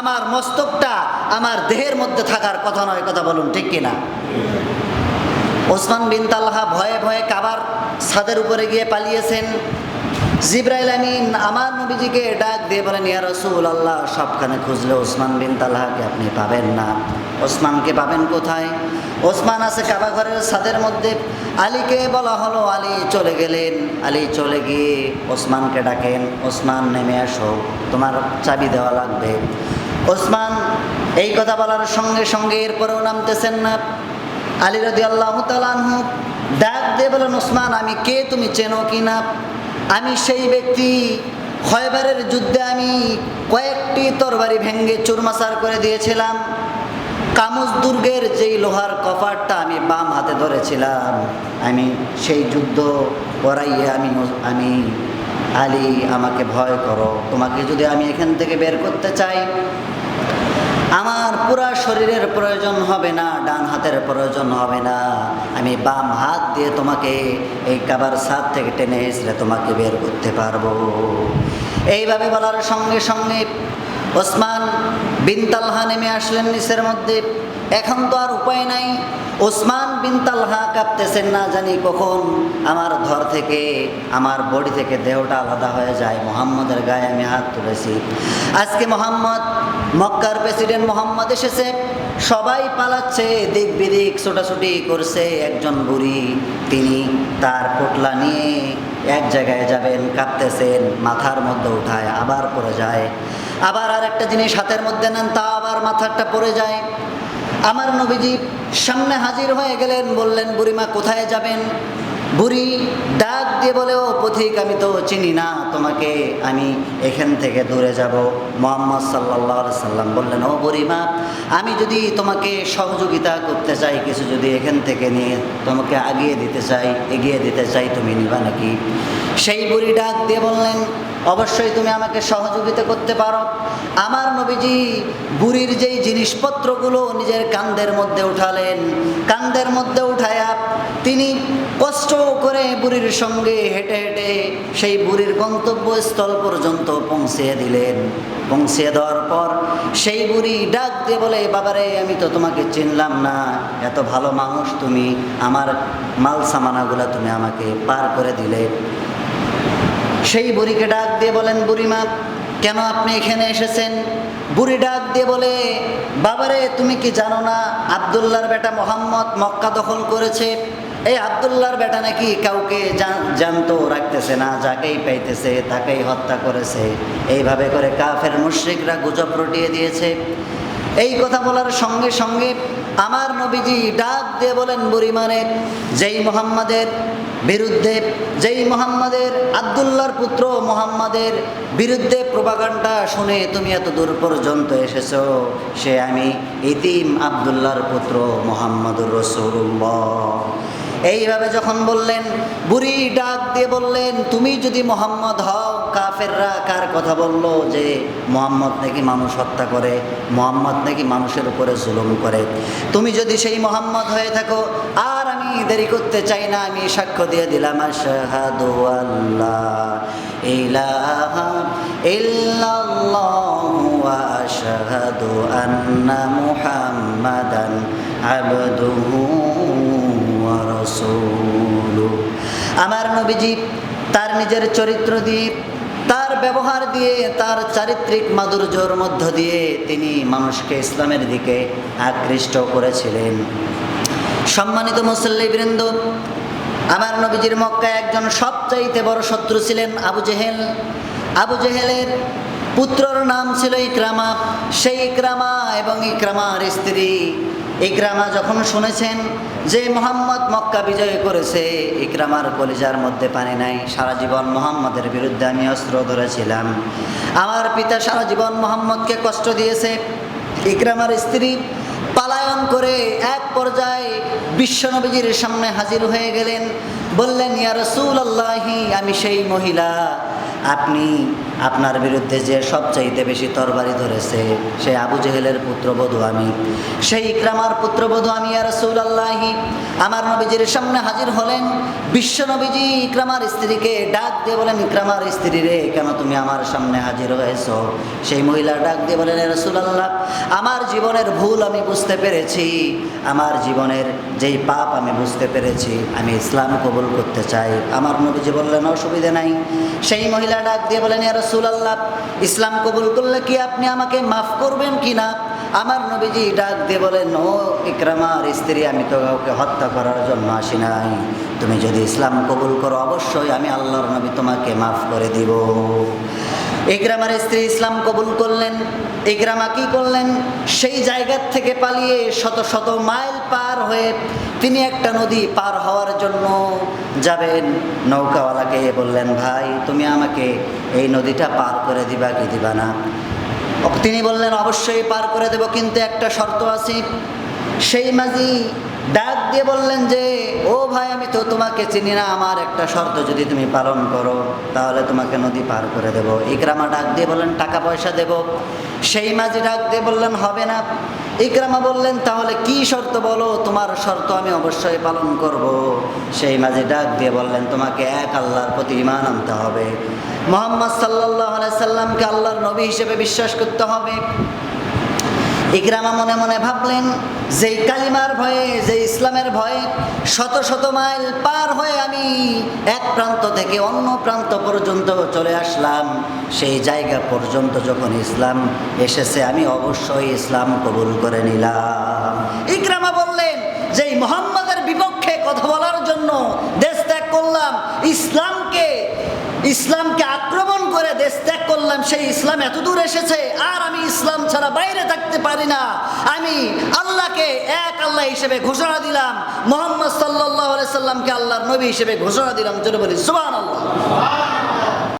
আমার মস্তকটা আমার দেহের মধ্যে থাকার কথা নয়, কথা বলুন ঠিক কিনা? ওসমান বিন তাল্লাহা ভয়ে ভয়ে কাবার ছাদের উপরে গিয়ে পালিয়েছেন। জিব্রাইল আমিন আমার নবীজিকে ডাক দিয়ে বলেন, ইয়া রসুল আল্লাহ সবখানে খুঁজলে ওসমান বিন তাল্লাহাকে আপনি পাবেন না। ওসমানকে পাবেন কোথায়? ওসমান আছে কাবা ঘরের ছাদের মধ্যে। আলীকে বলা হলো, আলী, চলে গেলেন। আলী চলে গিয়ে ওসমানকে ডাকেন, ওসমান, নেমে আসো, তোমার চাবি দেওয়া লাগবে। ওসমান এই কথা বলার সঙ্গে সঙ্গে এরপরেও নামতেছেন না। আলী রাজি আল্লাহ তালানহু ডাক দিয়ে বলেন, ওসমান, আমি কে? তুমি চেনো কি না? আমি সেই ব্যক্তি। খয়বারের যুদ্ধে আমি কয়েকটি তরবারি ভেঙ্গে চুরমাসার করে দিয়েছিলাম। কামুজ দুর্গের যেই লোহার কপারটা আমি বাম হাতে ধরেছিলাম, আমি সেই যুদ্ধ করাইয়ে আমি আমি আলী, আমাকে ভয় করো, তোমাকে যদি আমি এখান থেকে বের করতে চাই, আমার পুরা শরীরের প্রয়োজন হবে না, ডান হাতের প্রয়োজন হবে না, আমি বাম হাত দিয়ে তোমাকে এই কাবার সাত থেকে টেনে এসে তোমাকে বের করতে পারব। এইভাবে বলার সঙ্গে সঙ্গে ওসমান বিন তালহা নেমে আসলেন নিচের মধ্যে। এখন তো আর উপায় নাই। ওসমান বিন তালহা কাঁপতেছেন না জানি কখন। আমার ধর থেকে, আমার বডি থেকে দেহটা আলাদা হয়ে যায়। মোহাম্মদের গায়ে আমি হাত তুলেছি। আজকে মোহাম্মদ, মক্কার প্রেসিডেন্ট মোহাম্মদ এসেছে। সবাই পালাচ্ছে, দিক বিদিক ছোটাছুটি করছে একজন বুড়ি। তিনি তার পোটলা নিয়ে এক জায়গায় যাবেন, কাঁপতেছেন, মাথার মধ্যে উঠায়, আবার পড়ে যায়। আবার আর একটা জিনিস হাতের মধ্যে নেন, তা আবার মাথারটা পড়ে যায়। আমার নবীজি সামনে হাজির হয়ে গেলেন, বললেন, বুড়িমা, কোথায় যাবেন? বুড়ি ডাক দিয়ে বলে, ও পথিক, আমি তো চিনি না, তোমাকে আমি এখান থেকে দূরে যাব। মোহাম্মদ সাল্লাহ সাল্লাম বললেন, ও বুড়িমা, আমি যদি তোমাকে সহযোগিতা করতে চাই, কিছু যদি এখান থেকে নিয়ে তোমাকে আগিয়ে দিতে চাই, এগিয়ে দিতে চাই, তুমি নিবা নাকি? সেই বুড়ি ডাক দিয়ে বললেন অবশ্যই তুমি আমাকে সহযোগিতা করতে পারো। আমার নবীজি বুড়ির যেই জিনিসপত্রগুলো নিজের কান্দের মধ্যে উঠালেন, কান্দের মধ্যে উঠায়া তিনি কষ্ট করে বুড়ির সঙ্গে হেঁটে হেঁটে সেই বুড়ির গন্তব্যস্থল পর্যন্ত পৌঁছিয়ে দিলেন। পৌঁছিয়ে দেওয়ার পর সেই বুড়ি ডাক দিয়ে বলে, বাবারে, আমি তো তোমাকে চিনলাম না। এত ভালো মানুষ তুমি। আমার মাল সামানাগুলো তুমি আমাকে পার করে দিলে। সেই বুড়িকে ডাক দিয়ে বলেন, বুড়িমা, কেন আপনি এখানে এসেছেন? বুড়ি ডাক দিয়ে বলে, বাবারে, তুমি কি জানো না আবদুল্লার বেটা মোহাম্মদ মক্কা দখল করেছে। এই আবদুল্লার বেটা নাকি কাউকে জান- জানতো, রাখতেছে না, যাকেই পাইতেছে, তাকেই হত্যা করেছে। এইভাবে করে কাফের মুশ্রিকরা গুজব রটিয়ে দিয়েছে। এই কথা বলার সঙ্গে সঙ্গে আমার নবীজি ডাক দিয়ে বলেন বুড়িমানের যেই মোহাম্মদের বিরুদ্ধে, যেই মোহাম্মদের আবদুল্লার পুত্র মোহাম্মদের বিরুদ্ধে প্রবাগানটা শুনে তুমি এত দূর পর্যন্ত এসেছ, সে আমি ইতিম আবদুল্লার পুত্র মোহাম্মদুর রসুল্লাহ এইভাবে যখন বললেন, বুড়ি ডাক দিয়ে বললেন, তুমি যদি মোহাম্মদ হও কাফেররা কার কথা বলল? যে মোহাম্মদ নাকি মানুষ হত্যা করে, মোহাম্মদ নাকি মানুষের উপরে জুলুম করে। তুমি যদি সেই মোহাম্মদ হয়ে থাকো, আর আমি দেরি করতে চাই না, আমি সাক্ষ্য দিয়ে দিলাম আল্লাহ আমার নবীজি তার নিজের চরিত্র দিয়ে তার ব্যবহার দিয়ে, তার চারিত্রিক মাধুর্যর মধ্য দিয়ে তিনি মানুষকে ইসলামের দিকে আকৃষ্ট করেছিলেন। সম্মানিত মুসল্লিবৃন্দ আমার নবীজির মক্কায় একজন সবচাইতে বড় শত্রু ছিলেন আবু জেহেল। আবু জেহেলের পুত্রর নাম ছিল ইকরামা। সেই ইকরামা এবং ইকরামার স্ত্রী ইকরামা যখন শুনেছেন যে মোহাম্মদ মক্কা বিজয় করেছে, ইকরামার কলিজার মধ্যে পানি নাই। সারা জীবন মোহাম্মদের বিরুদ্ধে আমি অস্ত্র ধরেছিলাম। আমার পিতা সারা জীবন মোহাম্মদকে কষ্ট দিয়েছে। ইকরামার স্ত্রী পালায়ন করে এক পর্যায়ে বিশ্বনবীজির সামনে হাজির হয়ে গেলেন। বললেন, ইয়া রসুল আল্লাহি আমি সেই মহিলা। আপনি আপনার বিরুদ্ধে যে সবচাইতে বেশি তরবারি ধরেছে সেই আবু জেহেলের পুত্রবধূ আমি। সেই ইকরামার পুত্রবধূ আমি আর আল্লাহি আমার নবীজির সামনে হাজির হলেন। বিশ্ব নবীজি ইকরামার স্ত্রীকে ডাক দিয়ে বলেন, ইকরামার স্ত্রী রে, কেন তুমি আমার সামনে হাজির হয়েছ? সেই মহিলা ডাক দিয়ে বলেন রসুলাল্লাহ, আমার জীবনের ভুল আমি বুঝতে পেরেছি। আমার জীবনের যেই পাপ আমি বুঝতে পেরেছি, আমি ইসলাম কবুল করতে চাই। আমার নবীজি বললেন, অসুবিধা নাই। সেই মহিলা ডাক দিয়ে বলেন রসুল আল্লাহ ইসলাম কবুল করলে কি আপনি আমাকে মাফ করবেন কি না? আমার নবীজি ডাক দিয়ে বলেন, ও ইকরামার স্ত্রী, আমি তো কাউকে হত্যা করার জন্য আসি নাই। তুমি যদি ইসলাম কবুল করো, অবশ্যই আমি আল্লাহর নবী তোমাকে মাফ করে দিব। ইকরামার স্ত্রী ইসলাম কবুল করলেন। ইকরামা কি করলেন? সেই জায়গার থেকে পালিয়ে শত শত মাইল পার হয়ে তিনি একটা নদী পার হওয়ার জন্য যাবেন। নৌকাওয়ালাকে বললেন, ভাই, তুমি আমাকে এই নদীটা পার করে দিবা কি দিবা না? তিনি বললেন, অবশ্যই পার করে দেব, কিন্তু একটা শর্ত আছে। সেই মাঝি ডাক দিয়ে বললেন যে, ও ভাই, আমি তো তোমাকে চিনি না। আমার একটা শর্ত যদি তুমি পালন করো, তাহলে তোমাকে নদী পার করে দেব। ইকরামা ডাক দিয়ে বললেন, টাকা পয়সা দেব। সেই মাঝি ডাক দিয়ে বললেন, হবে না। ইকরামা বললেন, তাহলে কি শর্ত বলো? তোমার শর্ত আমি অবশ্যই পালন করব। সেই মাঝি ডাক দিয়ে বললেন, তোমাকে এক আল্লাহর প্রতি ইমান আনতে হবে। মোহাম্মদ সাল্লাহ সাল্লামকে আল্লাহর নবী হিসেবে বিশ্বাস করতে হবে। ইকরামা মনে মনে ভাবলেন, যেই কালিমার ভয়ে যে ইসলামের ভয়ে শত শত মাইল পার হয়ে আমি এক প্রান্ত থেকে অন্য প্রান্ত পর্যন্ত চলে আসলাম। সেই জায়গা পর্যন্ত যখন ইসলাম এসেছে, আমি অবশ্যই ইসলাম কবুল করে নিলাম। ইকরামা বললেন যে মোহাম্মদের বিপক্ষে কথা বলার জন্য দেশ ত্যাগ করলাম, ইসলামকে ইসলামকে আক্রমণ করে দেশ করলাম সেই ইসলাম এত দূর এসেছে, আর আমি ইসলাম ছাড়া বাইরে থাকতে পারি না। আমি আল্লাহকে এক আল্লাহ হিসেবে ঘোষণা দিলাম, মোহাম্মদ সাল্লাহ সাল্লামকে আল্লাহর নবী হিসেবে ঘোষণা দিলাম যেন বলি সুবান আল্লাহ